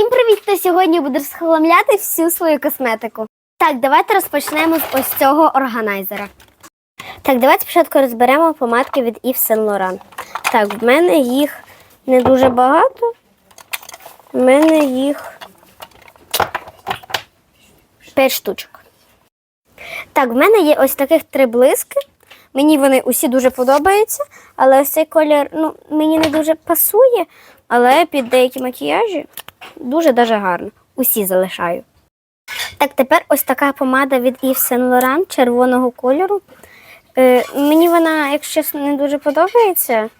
Всім привіт! Ти сьогодні будеш схламляти всю свою косметику. Так, давайте розпочнемо з ось цього органайзера. Так, давайте спочатку розберемо помадки від Yves Saint Laurent. Так, в мене їх не дуже багато. В мене їх 5 штучок. Так, в мене є ось таких три блиски. Мені вони усі дуже подобаються, але ось цей колір ну, мені не дуже пасує, але під деякі макіяжі дуже дуже гарно. Усі залишаю. Так, тепер ось така помада від Yves Saint Laurent червоного кольору. Е, мені вона, якщо чесно, не дуже подобається.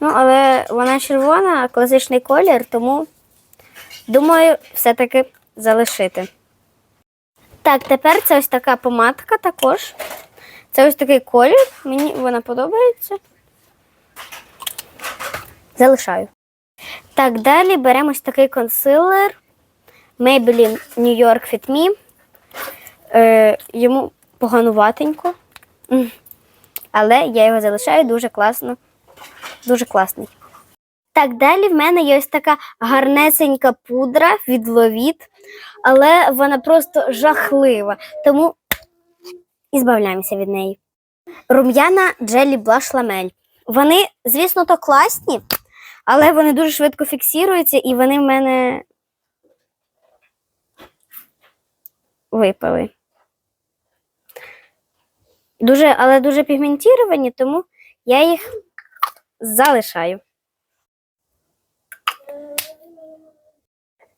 Ну, але вона червона, класичний колір, тому думаю, все-таки залишити. Так, тепер це ось така помадка також. Це ось такий колір. Мені вона подобається. Залишаю. Так, далі беремо ось такий консилер Maybelline New York Fit Me. Е, йому погануватенько. Але я його залишаю дуже класно. Дуже класний. Так, далі в мене є ось така гарнесенька пудра від Ловіт, але вона просто жахлива. Тому і збавляємося від неї. Рум'яна Джелі Блаш Ламель. Вони, звісно, то класні, але вони дуже швидко фіксуються, і вони в мене випали. Дуже, але дуже пігментіровані, тому я їх залишаю.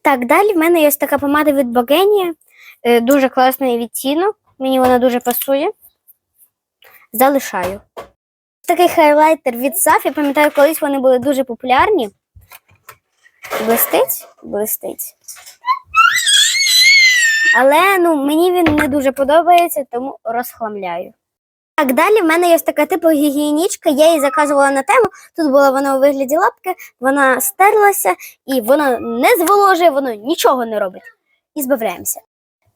Так, далі в мене є ось така помада від Богенія. Е, Дуже класний відтінок. Мені вона дуже пасує. Залишаю. Такий хайлайтер від Саф. Я пам'ятаю, колись вони були дуже популярні. Блистить? Блистить. Але ну, мені він не дуже подобається, тому розхламляю. Так, далі в мене є така типу гігієнічка, я її заказувала на тему. Тут була вона у вигляді лапки, вона стерлася і вона не зволожує, воно нічого не робить. І збавляємося.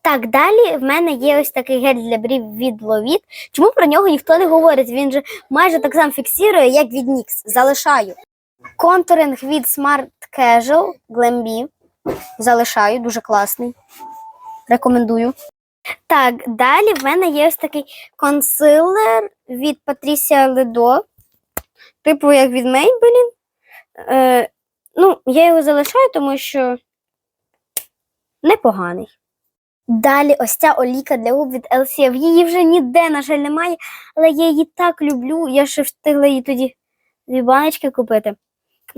Так, далі в мене є ось такий гель для брів від Ловіт. Чому про нього ніхто не говорить? Він же майже так само фіксує, як від NYX. Залишаю. Контуринг від Smart Casual Glam Залишаю, дуже класний. Рекомендую. Так, далі в мене є ось такий консилер від Patricia Ledo, типу як від Maybelline. Е, ну, я його залишаю, тому що непоганий. Далі ось ця оліка для губ від LCF. Її вже ніде, на жаль, немає, але я її так люблю. Я ще встигла її тоді дві баночки купити.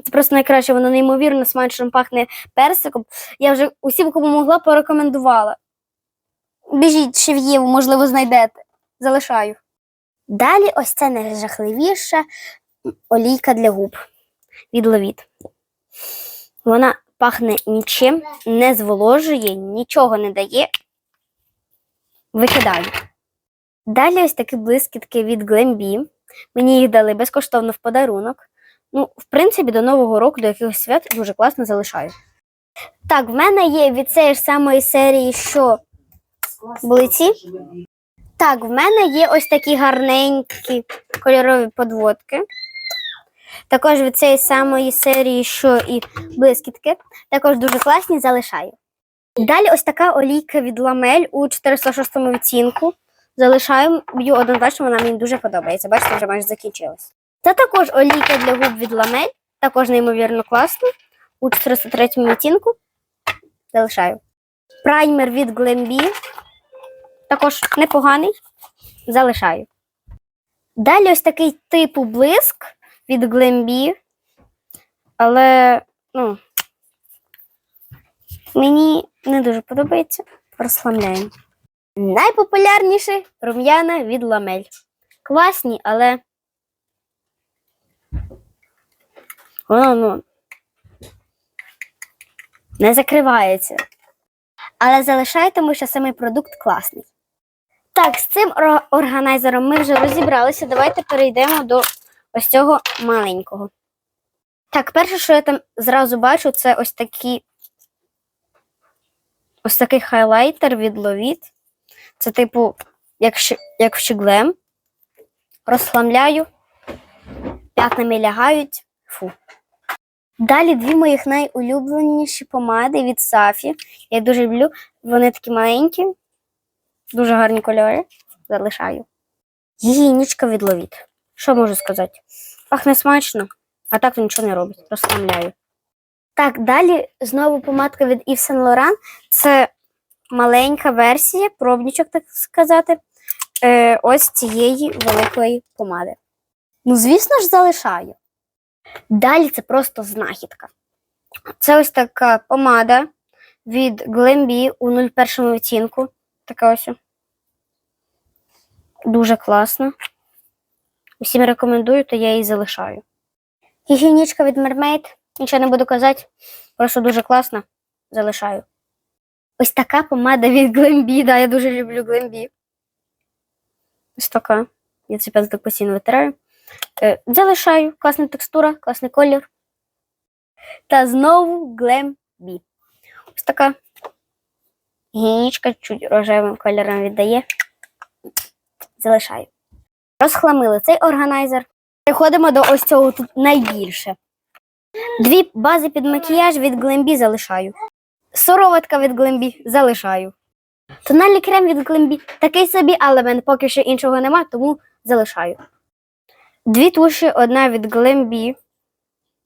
Це просто найкраще, воно неймовірно смачно пахне персиком. Я вже усім, кому могла, порекомендувала. Біжіть ще в Єву, можливо, знайдете. Залишаю. Далі ось це найжахливіша олійка для губ від Ловіт. Вона пахне нічим, не зволожує, нічого не дає. Викидаю. Далі ось такі блискітки від Glambi. Мені їх дали безкоштовно в подарунок. Ну, в принципі, до Нового року, до якихось свят дуже класно залишаю. Так, в мене є від цієї ж самої серії, що були ці. Так, в мене є ось такі гарненькі кольорові подводки. Також від цієї самої серії, що і блискітки. Також дуже класні, залишаю. Далі ось така олійка від ламель у 406 відтінку. Залишаю б'ю однозначно, вона мені дуже подобається. Бачите, вже майже закінчилась. Це також олійка для губ від ламель, також неймовірно класно. У 403 відтінку. Залишаю. Праймер від Glambi. Також непоганий. Залишаю. Далі ось такий типу блиск від Glambi. Але, ну, мені не дуже подобається. Розслабляємо. Найпопулярніший рум'яна від ламель. Класні, але. Воно, ну, не закривається. Але залишаю, тому що самий продукт класний. Так, з цим органайзером ми вже розібралися. Давайте перейдемо до ось цього маленького. Так, перше, що я там зразу бачу, це ось такі. Ось такий хайлайтер від Ловіт. Це, типу, як, щ- як в щіглем. Розхламляю, п'ятнами лягають. Фу. Далі дві моїх найулюбленіші помади від Сафі. Я дуже люблю. Вони такі маленькі, дуже гарні кольори. Залишаю. Гігієнічка від Ловіт. Що можу сказати? Пахне смачно, а так він нічого не робить. Розслабляю. Так, далі знову помадка від Yves Saint Laurent. Це маленька версія, пробничок, так сказати, е, ось цієї великої помади. Ну, звісно ж, залишаю. Далі це просто знахідка. Це ось така помада від Glambi у 01 відтінку. Така ось. Дуже класна. Усім рекомендую, то я її залишаю. Гігієнічка від Mermaid. Нічого не буду казати. Просто дуже класна. Залишаю. Ось така помада від Glambi. Да, я дуже люблю Glambi. Ось така. Я цей пензлик постійно витираю. Е, залишаю. Класна текстура, класний колір. Та знову Glambi. Ось така. Гігієнічка чуть рожевим кольором віддає. Залишаю. Розхламили цей органайзер. Переходимо до ось цього тут найбільше. Дві бази під макіяж від Glambi залишаю. Сироватка від Glambi залишаю. Тональний крем від Glambi такий собі, але мене поки що іншого нема, тому залишаю. Дві туші, одна від Glambi.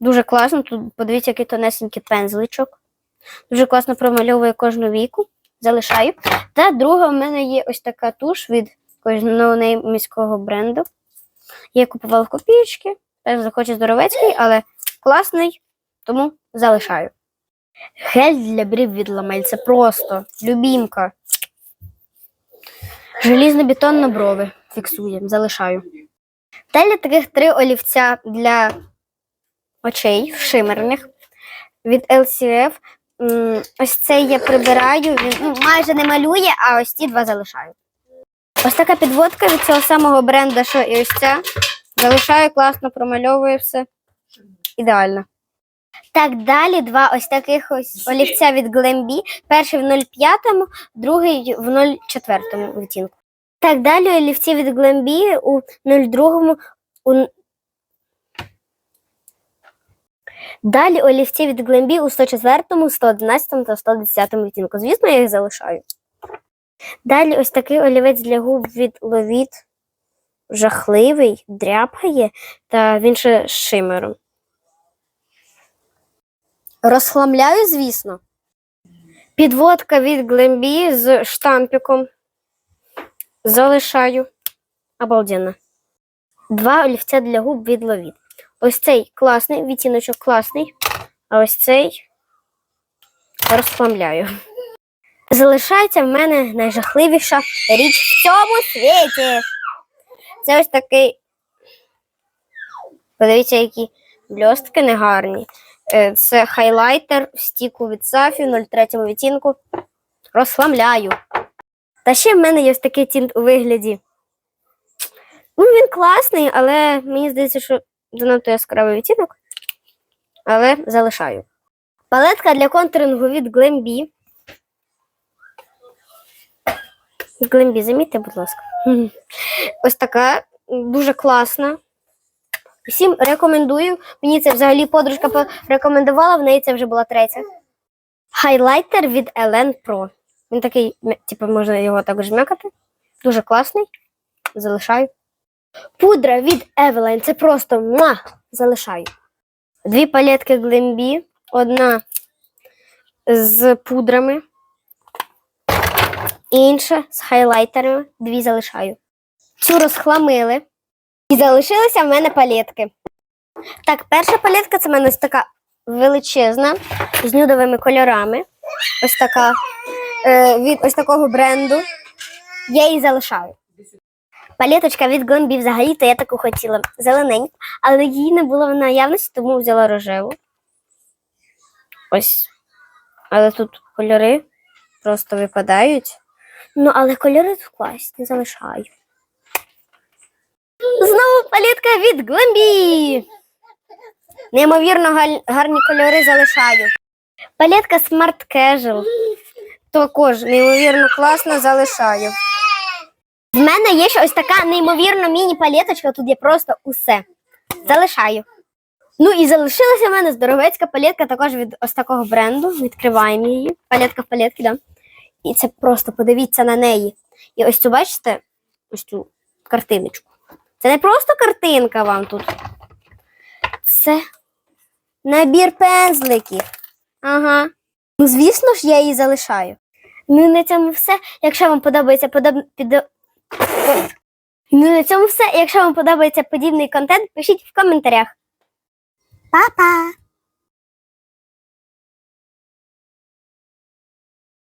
Дуже класно. Тут подивіться, який тонесенький пензличок. Дуже класно промальовує кожну віку. Залишаю. Та друга в мене є ось така туш від якогось ноунеймського бренду. Я купувала в копійки. Теж захочу здоровецький, але класний, тому залишаю. Гель для брів від Ламель. Це просто любімка. Желізно-бетонно брови. Фіксуємо, залишаю. Далі таких три олівця для очей шимерних від LCF. Ось цей я прибираю, він ну, майже не малює, а ось ці два залишаю. Ось така підводка від цього самого бренду, що і ось ця. Залишаю класно, промальовує все. Ідеально. Так, далі два ось таких ось олівця від Glambi. Перший в 0,5, другий в 0,4 відтінку. Так, далі олівці від Glambi у 0,2. У... Далі олівці від Glambi у 104, 111 та 110 відтінку. Звісно, я їх залишаю. Далі ось такий олівець для губ від Ловіт. Жахливий, дряпає, та він ще з шимером. Розхламляю, звісно. Підводка від Glambi з штампиком. Залишаю. Обалденно. Два олівця для губ від Ловіт. Ось цей класний, відтіночок класний, а ось цей розхламляю. Залишається в мене найжахливіша річ в цьому світі. Це ось такий. Подивіться, які блістки негарні. Е, Це хайлайтер в стіку від Сафі 03 відтінку. Розхламляю. Та ще в мене є ось такий тінт у вигляді. Ну, він класний, але мені здається, що занадто яскравий відтінок. Але залишаю. Палетка для контурингу від Glambi. Glambi, замітьте, будь ласка. Ось така дуже класна. Всім рекомендую. Мені це взагалі подружка порекомендувала, в неї це вже була третя. Хайлайтер від Elen Pro. Він такий, типу, можна його також жмякати. Дуже класний. Залишаю. Пудра від Eveline. Це просто муа! залишаю. Дві палетки Glambi. Одна з пудрами, інша з хайлайтерами. Дві залишаю. Цю розхламили. І залишилися в мене палетки. Так, перша палетка це в мене ось така величезна, з нюдовими кольорами. Ось така. Е, від ось такого бренду. Я її залишаю. Палеточка від Glambi взагалі-то я таку хотіла зелененьку, але її не було в наявності, тому взяла рожеву. Ось. Але тут кольори просто випадають. Ну, але кольори тут класні, залишаю. Знову палітка від Glambi. Неймовірно гарні кольори залишаю. Палетка Smart Casual. Також неймовірно класно залишаю. В мене є ще ось така неймовірно міні-палеточка, тут є просто усе. Залишаю. Ну і залишилася в мене здоровецька палетка також від ось такого бренду. Відкриваємо її. Палетка в палетці, да. І це просто подивіться на неї. І ось цю бачите, ось цю картиночку. Це не просто картинка вам тут. Це набір пензликів. Ага. Ну, звісно ж, я її залишаю. Ну, і на цьому все. Якщо вам подобається подоб... під... Ну, на цьому все. Якщо вам подобається подібний контент, пишіть в коментарях. Па-па!